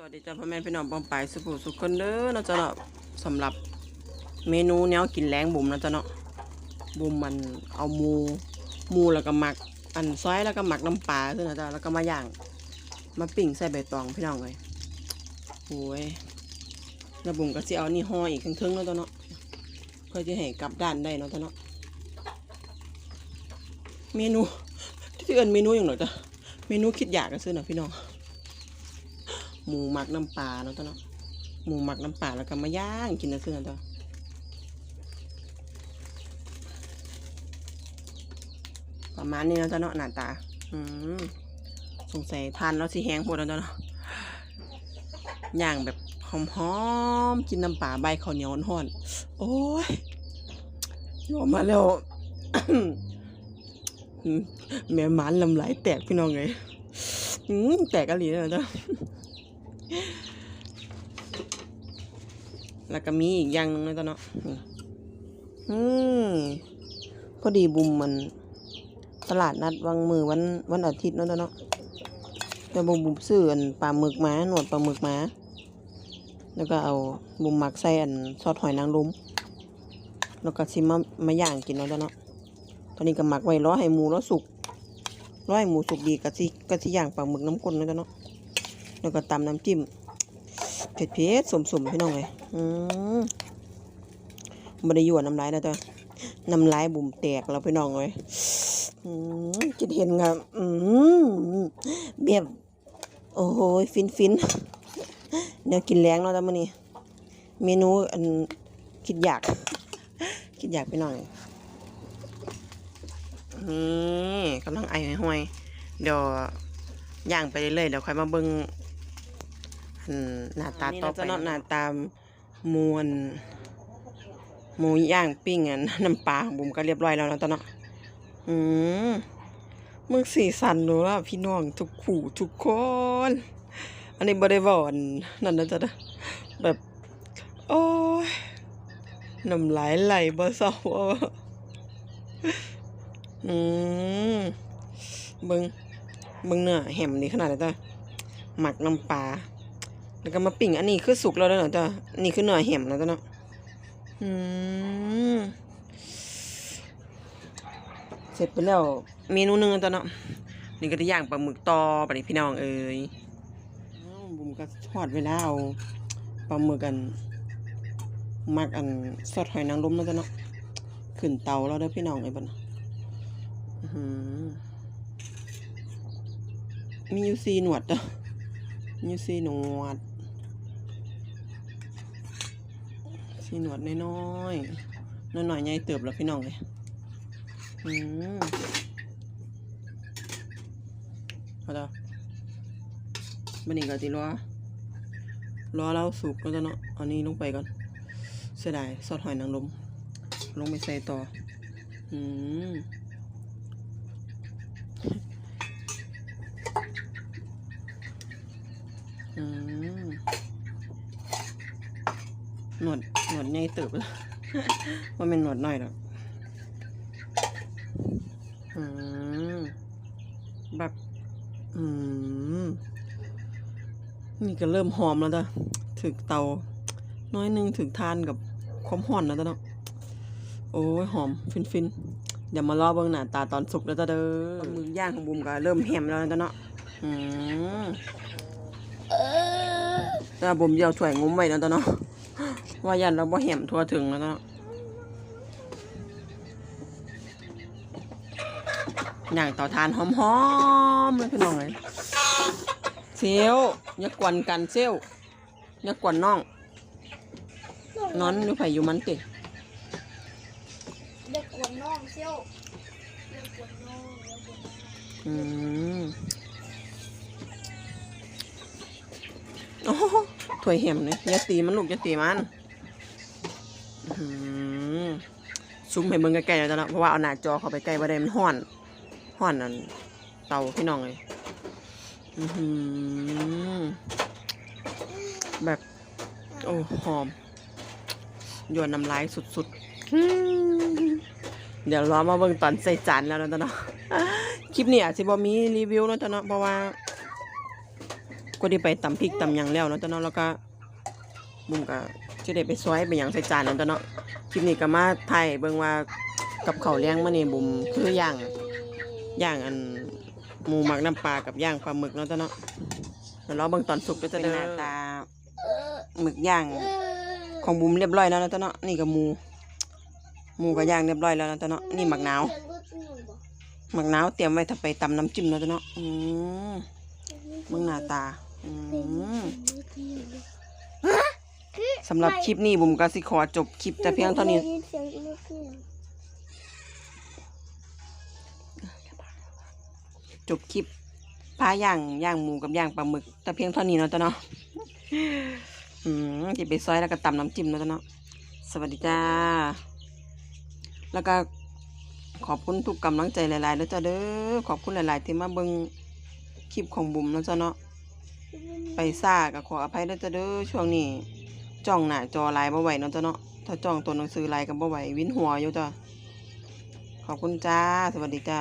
สวัสดีจ้าพ่อแม่พี่น้องปองไปสุภูสุขคนเด้อเนาะจ้าเนาะสำหรับเมนูแนวกินแรงบุ๋มเนาะจ้าเนาะบุ๋มมันเอาหมูหมูแล้วก็หมัก อันซอยแล้วก็หมักน้ำปลาซึ่งนะจ้าแล้วก็มาย่างมาปิ้งใส่ใบตองพี่น้องเลยโอ้ยแล้วบุ๋มก็สิเอานี่ห่ออีกครึ่งๆเนาะจ้าเนาะเพื่อจะให้กลับด้านได้เนาะจ้าเนาะเมนูที่เอินเมนูอย่างหน่อยจ้ะเมนูคิดอยากกันซื้อหน่อยพี่น้อง หมูหมักน้ำปลาเนาะตัวเนาะหมูหมักน้ำปลาแล้วก็มาย่างกินนะเพื่อนตัวประมาณนี้นะตัวเนาะหน้าตา อืมสงสัยทานแล้วสิแห้งหมดแล้วตัวเนาะย่างแบบหอมๆกินน้ำปลาใบข้าวเหนียวห่อนโอ้ยยอมมาแล้วแม่มานลำไหลแตกพี่น้องเลยแตกกะหรี่เลยนะจ๊ะ แล้วก็มีอีกอย่างหนึงนะจ๊ะเนาะนี่อืมพอดีบุมมัน ตลาดนัดวังมือวันวันอาทิตย์เนาะจ๊ะเนาะแต่บุมบุมซื้ออันปลาหมึกมาหนวดปลาหมึกมาแล้วก็เอาบุมหมักใส่อันซอสหอยนางรมแล้วก็ซิมมามาย่างกินเนาะจ๊ะเนาะตอนนี้ก็หมักไว้รอให้หมูแล้วสุกรอให้หมูสุกดีก็สิก็สิย่างปลาหมึกน้ำข้นเนาะจ๊ะเนาะ แล้วก็ตำน้ำจิ้มเผ็ดเผ็ดสมสมๆพี่น้องเลยอืมไม่ได้ยั่วน้ำลายนะจ๊ะน้ำลายบุ่มแตกแล้วพี่น้องเลยอืมคิดเห็นครับอืมแบบโอ้โหฟินฟินๆเดี๋ยวกินแรงเนาะจ๊ะมื้อนี้ เมนูอันคิดอยาก คิดอยากพี่น้องนี่กำลังไอห่วยเดี๋ยวย่างไปเรื่อยๆเดี๋ยวค่อยมาเบิ่ง อันหน้าตาต่อไปเนาะหน้าตามวนหมูย่างปิ้งอันน้ำปลาของบุ๋มก็เรียบร้อยแล้วเนาะตอนเนาะอืมมึงสีสันดูแล้วพี่น้องทุกขู่ทุกคน อันนี้บริวารนั่นนะจ๊ะนะแบบ โอ้ยน้ำลายไหลบ่เศร้าเอาอืมเบิงเบิงเนื้อแหมนี่ขนาดไหนจ้ะหมักน้ำปลา แล้วก็มาปิ้งอันนี้คือสุกแล้วเนาะจ้ะนนี้คือเนื้อแหมแล้วจ้ะเนาะอืมเสร็จไปแล้วเมนูหนึงจ้ะเนาะนี่ก็จะย่างปลาหมึกตอไปนี่พี่น้องเอ้ยบุ๋มก็ทอดเวลาเอาปลาหมึกกันมักอันซอสหอยนางรมแล้วจ้ะเนาะขึ้นเตาแล้วเด้อพี่น้องไอ้บัดน่ะอื้อมีอยู่สี่หนวดเด้อมีสีหนวด สีหนวดน้อยๆน้อยๆใหญ่เติบแล้วพี่น้องเลยอืมเอาละมันนี้ก็ติรอรอเราสุกก็จะเนาะอันนี้ลงไปก่อน เสียดายซอสหอยนางรมลงไปใส่ต่อ อืม อืมหนวดหนวดใหญ่เติบแล้วว่าเป็นหนวดน้อยหรอกอืมแบบ อืม นี่ก็เริ่มหอมแล้วจ้ะถึกเตา น้อยหนึงถึงทานกับความห่อนแล้วจ้ะเนาะ โอ้ยหอม ฟินฟินๆเดี๋ยวมารอเบิ่งหน้าตาตอนสุกแล้วจ้ะเด้อมือย่างของบุมก็เริ่มแหมแล้วนะจ้ะเนาะ อืมแต่ว่าผมเดียวถ้วยงุ้มไว้นะตอนเนาะ ว่ายันเราบ่แหมทั่วถึงแล้วเนาะอย่างเต่อทานหอมๆเลยพี่น้องเลยเซลลอย่ากวนกันเซลลอย่ากวนน้อง นอนอยู่ไผอยู่มันติเด็กกวนน้องเซี่ยวเด็กกวนน้องเด็กกวนน้องอืมโอ้โหถ้วยแหมเนี่ยอย่าตีมันลูกอย่าตีมันอื้อหือ ซุ้มให้เบิ่งใกล้ๆแล้วจ้ะเนาะเพราะว่าเอาหน้าจอเข้าไปใกล้บ่ได้มันฮ้อนฮ้อนนั่นเตาพี่น้องเลยอือหือแบบ โอ้หอมยวนน้ำลายสุดๆ เดี๋ยวรอมาเบิ่งตอนใส่จานแล้วนะจ๊ะเนาะคลิปนี้อาจจะบ่มีรีวิวนะจ๊ะเนาะเพราะว่าก็ได้ไปตำพริกตำยังแล้วนะจ้ะเนาะแล้วก็บุ้มก็จะได้ไปซอยไปหยังใส่จานนั่นจ้ะเนาะคลิปนี้ก็มาถ่ายเบิ่งว่ากับเขาวเลี้ยงมื้อนี้บุ้มคือย่างย่างอันหมูหมักน้ำปลากับย่างปลาหมึกเนาะจ้ะเนาะเดี๋ยวรอเบิ่งตอนสุกด้อจ้ะเด้หน้าตาหมึกย่างของบุมเรียบร้อยแล้วนะจ้ะเนาะนี่ก็หมูหมูก็ย่างเรียบร้อยแล้วนะจ้ะเนาะนี่หมักหนาว หมักหนาวเตรียมไว้ถ้าไปตำน้ำจิ้มเนาะจ้ะเนาะอืมเบิ่งหน้าตาอืม สำหรับคลิปนี้บุ๋มก็สิขอจบคลิปแต่เพียงเท่านี้ได้ยิเสียงรถเครื่องจบคลิปพาย่างย่างหมูกับย่างปลาหมึก แต่เพียงเท่านี้เนาะจ้ะเนาะอืมที่ไปซอยแล้วก็ตำน้ำจิ้มเนาะจ้ะเนาะสวัสดีจ้า แล้วก็ขอบคุณทุกกำลังใจหลายๆแล้วจ้ะเด้อขอบคุณหลายๆที่มาเบิ่งคลิปของบุ๋มเนาะจ้ะเนาะไปซ่าก็ขออภัยด้วยจ้ะเด้อช่วงนี้ จ้องหน้าจอลายบ่ไหวเนาะจ้ะเนาะถ้าจ้องตัวหนังสือลายก็บ่ไหววินหัวอยู่จ้ะขอบคุณจ้า สวัสดีจ้า